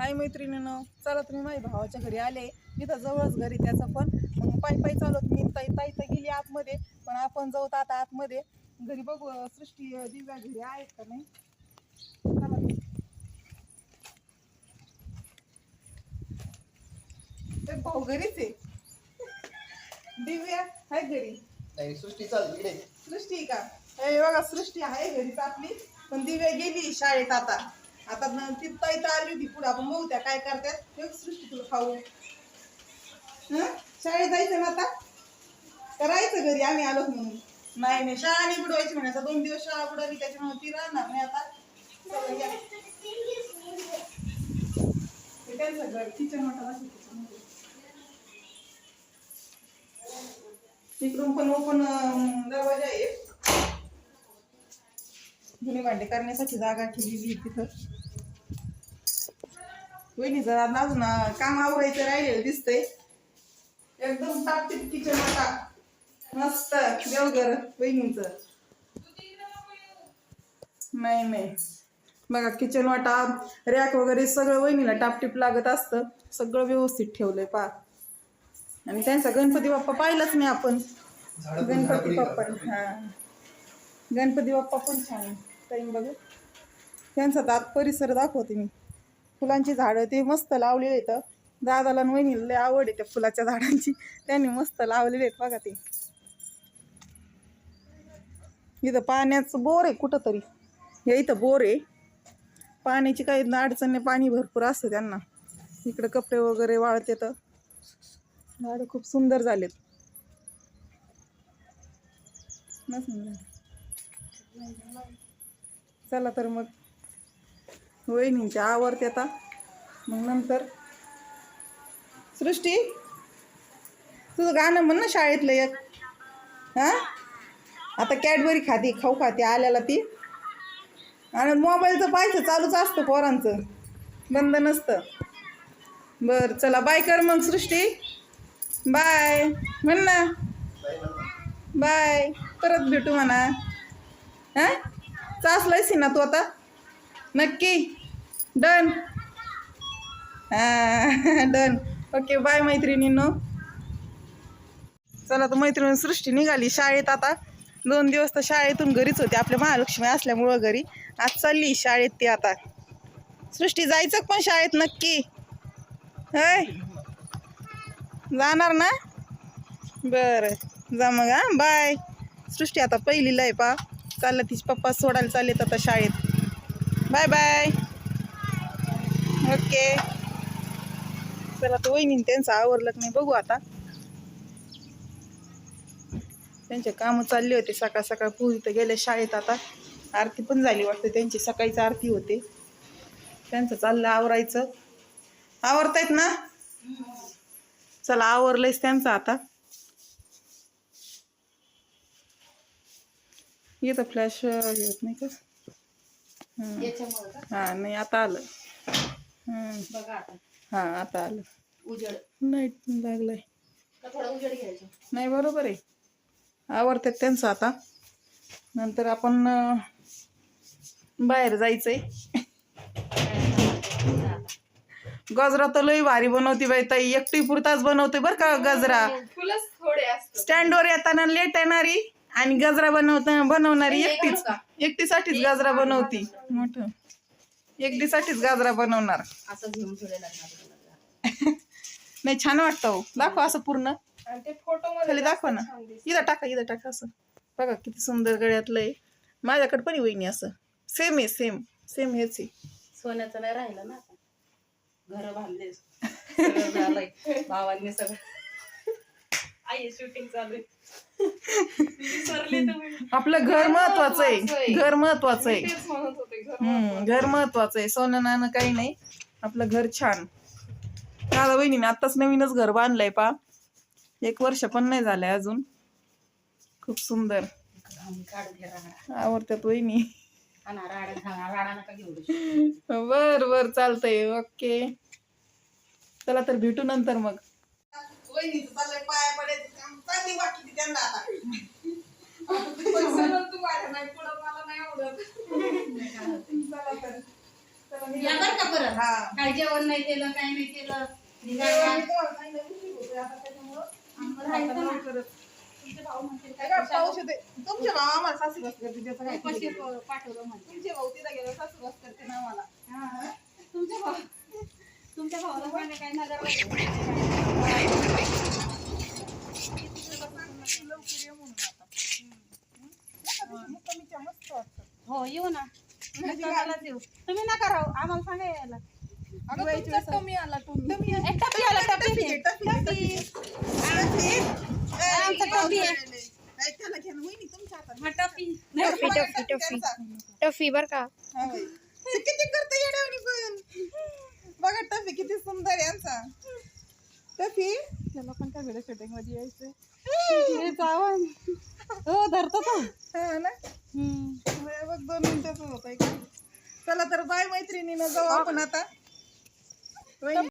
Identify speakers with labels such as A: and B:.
A: हाय मैत्रिणीनं चला तुम्ही माझ्या भावाच्या घरी आले. इथं जवळच घरी त्याचं पण. मग पायी पायी चालत मी ताई ताई तर गेली आतमध्ये. पण आपण जाऊ आता आतमध्ये. घरी बघू सृष्टी दिव्या घरी आहेत का नाही? चला. भाऊ घरीच आहे. दिव्या आहे घरी.
B: सृष्टी चाल इकडे.
A: सृष्टी का? हे बघा सृष्टी आहे घरीच आपली. पण दिव्या गेली शाळेत आता. आता न- ती ताई तर आली होती पुढे. आपण बघू त्या काय करतात हे सृष्टी तुला खाऊ. हं? शाळेत जायचं ना आता? करायचं घरी? आम्ही आलो म्हणून. नाही नाही. शाळा नाही बुडवायची म्हणे. आता दोन दिवस शाळा बुडवली त्याच्यामुळे ती राहणार नाही आता. चला, त्यांचं घर. किचन मोठं असेल पण ओपन दरवाजा आहे. जुने भांडे करण्यासाठी जागा ठेवलेली तिथं. वहिनी जरा अजून काम आवरायचं राहिलेलं दिसतंय. एकदम टापटीप किचन मोठा मस्त देवघर वहिनीच. नाही नाही. बघा किचन वाटा रॅक वगैरे सगळं वहिनीला टापटीप लागत असतं. सगळं व्यवस्थित ठेवलंय पा आणि त्यांचा गणपती बाप्पा पाहिलाच नाही आपण. गणपती बाप्पा हा. गणपती बाप्पा पण छान टाईम बघू. त्यांचा दात परिसर दाखवते मी. फुलांची झाडं ते मस्त लावलेले आहेत. दादाला वहिनीला लय आवड आहे त्या फुलाच्या झाडांची. त्यांनी मस्त लावलेले आहेत बघा ते. इथं पाण्याचं बोर आहे कुठं तरी हे इथं बोर आहे. पाण्याची काही अडचण नाही पाणी भरपूर असतं त्यांना. इकडं कपडे वगैरे वाळते तर. झाडं खूप सुंदर झालेत. सुंदर चला तर मग. वहिनींच्या आवडते आता. मग नंतर. सृष्टी तुझं गाणं म्हण ना शाळेतलं एक. हां? आता कॅडबरी खाते खाऊ खाते आल्याला ती. आणि मोबाईलचं पाहायचं चालूच असतं पोरांचं. बंद नसतं. बरं चला बाय कर मग सृष्टी. बाय. म्हण ना. बाय. परत भेटू म्हणा. हां? चाचलायस ना तू आता. नक्की. डन डन ओके बाय मैत्रिणींनो. चला तर मैत्रिणी सृष्टी निघाली शाळेत आता. दोन दिवस तर शाळेतून घरीच होते. आपल्या महालक्ष्मी असल्यामुळं घरी. आज चालली शाळेत ती आता. सृष्टी जायचं का पण शाळेत नक्की? हय? जाणार ना? बरं. जा मग हां. बाय सृष्टी आता पहिलीला आहे पा चाललं तिचे पप्पा सोडायला चाललेत आता शाळेत. बाय बाय ओके चला तर वहिनी त्यांचं आवरलं नाही बघू आता. त्यांचे कामं चालले होते. सकाळ सकाळ पुरी तर गेले शाळेत आता. आरती पण झाली वाटते. त्यांची सकाळीच आरती होते. त्यांचं चाललं आवरायचं. आवरतायत ना? चला आवरलंयच त्यांचं आता. येतं फ्लॅश येत नाही का? हं. नाही आता आलं.
C: बघा आता.
A: हा आता आलं.
C: उजेड
A: नाही लागलंय.
C: का थोडा उजेड घ्यायचा?
A: नाही बरोबर आहे. आवडतात त्यांचं आता. नंतर आपण बाहेर जायचंय. गजरा तर लई भारी बनवते बाई ताई. एकटी पुरताच बनवते बरं का गजरा. स्टँडवर येताना लेट येणारी आणि गजरा बनवता बनवणारी एकटीच? एकटीसाठीच गजरा बनवती. मोठं. एकटीसाठीच गजरा बनवणार.
C: असं घेऊन ठेवलेलं
A: नाही छान वाटतं हो. दाखव असं पूर्ण.
C: आणि ते फोटो
A: खाली दाखवा ना. इथं टाका इथं टाका असं. बघा किती सुंदर गळ्यातलं आहे माझ्याकडे पण वहिनी असं. सेम आहे सेम सेम हेच आहे.
C: सोन्याचं नाही राहिलं ना आता. घर बांधले. भावांनी सगळं. आई शूटिंग चालू आहे. विसरले तुम्ही
A: आपलं घर महत्वाचं आहे. घर महत्वाचं आहे.
C: घर
A: हम्म घर महत्वाचं आहे. सोनं नाणं काही नाही. आपलं घर छान. दादा वहिनीने आत्ताच नवीनच घर बांधलंय पा एक वर्ष पण नाही झालंय अजून. खूप सुंदर. आवडतात वहिनी.
C: आणा राडा घाला राडा नका घेऊ
A: बर बर चालतंय. ओके. चला तर भेटू नंतर मग. वहिनीचं चाललंय पाया पडायचं काम चांगली वाटली त्यांना आता.
C: तू माझ्या नाही पुढं मला नाही आवडत.
A: चला तर. चला, मी
C: या बरं का परत?
A: हा.
C: काय जेवण नाही केलं काय नाही केलं.
A: उशीर होतोय आता त्याच्यामुळं.
C: आम्हाला राहायचं ना. तुमचे भाऊ म्हणतील
A: काय
C: काय
A: का, पाऊस येते तुमचे भाऊ आम्हाला सासू बस करते त्याचं काय
C: उपाशी
A: नाही.
C: पाठवलं म्हणते.
A: तुमचे भाऊ तिला गेलं सासू बस करते ना आम्हाला.
C: हा. तुमच्या भाऊ तुमच्या भावाला सांगा काय नगर
A: लवकर ये म्हणून आता हम्म. मुक्कामीच्या मस्त वाटतं
C: हो येऊ ना मुक्कामालाच येऊ तुम्ही नका राहू आम्हाला सांगा यायला
A: अगं, तुमचा कमी आला तुम्ही तुम्ही
C: ए, टपी आला, टपी
A: टपी टपी
C: आमचा टपी आहे.
A: वाजलेले? ए, त्याला घ्या ना, वहिनी, तुमच्या हातात.
C: हा टपी
A: टपी,
D: टपी,
A: टपी,
D: टपी.
A: त्यांचा.
D: टफी बर का
A: हा, बाई. किती करते येड्यावानी पण बघा टफी किती सुंदर आहे यांचा टफी त्याला पण व्हिडिओ शूटिंगमध्ये यायचं
C: हो धरतो तो.
A: हा ना? बरं, बघ दोन मिनिटाच होत आहे चला तर बाय मैत्रिणीनं जाऊ आपण आता.